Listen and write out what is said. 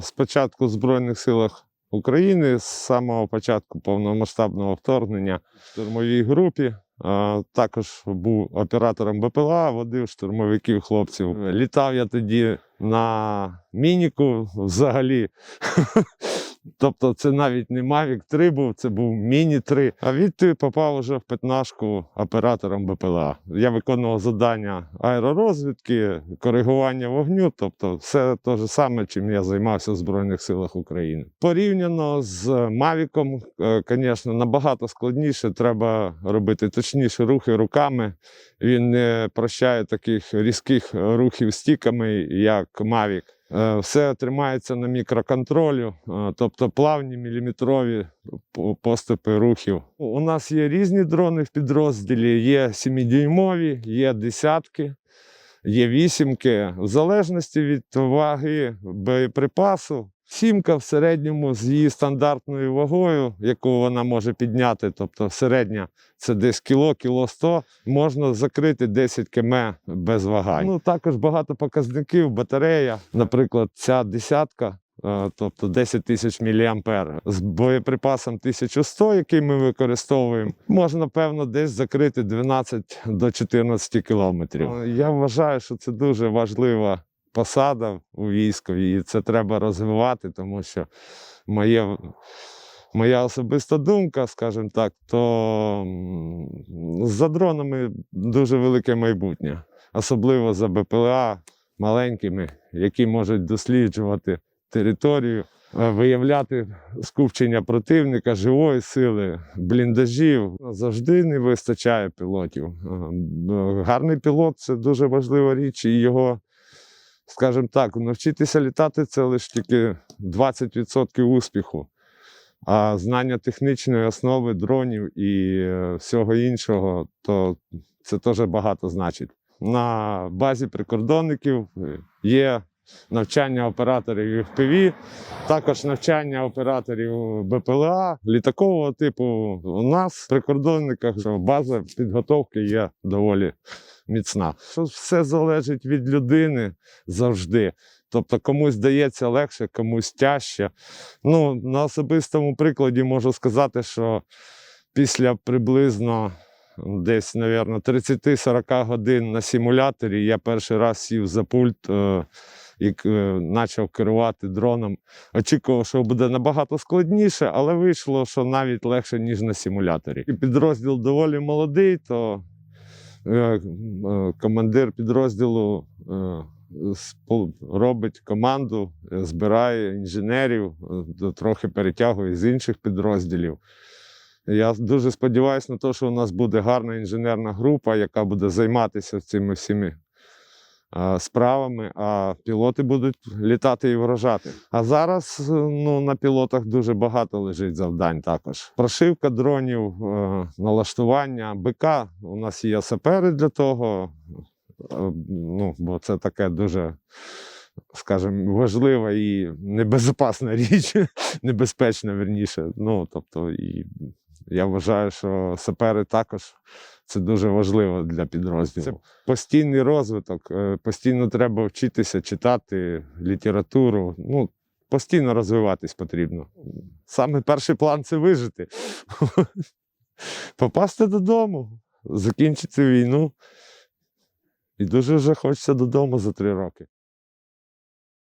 спочатку в Збройних силах України, з самого початку повномасштабного вторгнення в штурмовій групі. Також був оператором БПЛА, водив штурмовиків хлопців. Літав я тоді на мініку взагалі. Тобто це навіть не Mavic 3 був, це був Міні 3. А відти попав уже в п'ятнашку оператором БПЛА. Я виконував завдання аеророзвідки, коригування вогню, тобто все те ж саме, чим я займався в Збройних силах України. Порівняно з Мавіком, звісно, набагато складніше. Треба робити точніші рухи руками. Він не прощає таких різких рухів стіками, як Mavic. Е, Все тримається на мікроконтролю, е, тобто плавні міліметрові поступи рухів. У нас є різні дрони в підрозділі, є 7-дюймові, є десятки, є вісімки. В залежності від ваги боєприпасу. Сімка в середньому з її стандартною вагою, яку вона може підняти, тобто середня це десь кіло, кіло 100, можна закрити 10 км без вагань. Ну, також багато показників, батарея, наприклад, ця десятка. е, Тобто 10 тисяч мА з боєприпасом 1100, який ми використовуємо, можна, певно, десь закрити 12 до 14 кілометрів. Я вважаю, що це дуже важлива посада у військові, і це треба розвивати, тому що моє моя особиста думка, скажімо так, то за дронами дуже велике майбутнє, особливо за БПЛА маленькими, які можуть досліджувати територію, е, виявляти скупчення противника, живої сили, бліндажів. Завжди не вистачає пілотів. Е, Гарний пілот це дуже важлива річ, і його. Скажімо так, навчитися літати це лише тільки 20% успіху. А знання технічної основи дронів і е, всього іншого, то це теж багато значить. На базі прикордонників е, є навчання операторів FPV, також навчання операторів БПЛА, літакового типу. У нас в прикордонниках база підготовки є доволі міцна. Все залежить від людини завжди. Тобто комусь дається легше, комусь тяжче. Ну, на особистому прикладі можу сказати, що після приблизно десь, мабуть, 30-40 годин на симуляторі я перший раз сів за пульт е, і е, почав керувати дроном. Очікував, що буде набагато складніше, але вийшло, що навіть легше, ніж на симуляторі. І підрозділ доволі молодий, то е, е, командир підрозділу. Робить команду, збирає інженерів, трохи перетягує з інших підрозділів. Я дуже сподіваюся на те, що у нас буде гарна інженерна група, яка буде займатися цими всіми справами, а пілоти будуть літати і вражати. А зараз е, ну, на пілотах дуже багато лежить завдань також. Прошивка дронів, е, налаштування БК. У нас є сапери для того. Е, Ну, бо це таке дуже, скажімо, важлива і небезпечна річ, небезпечна, верніше. Ну, тобто, і я вважаю, що сапери також це дуже важливо для підрозділу. Це постійний розвиток, е, постійно треба вчитися читати літературу. Ну, постійно розвиватись потрібно. Саме перший план це вижити. Попасти додому, закінчити війну. І дуже вже хочеться додому за три роки.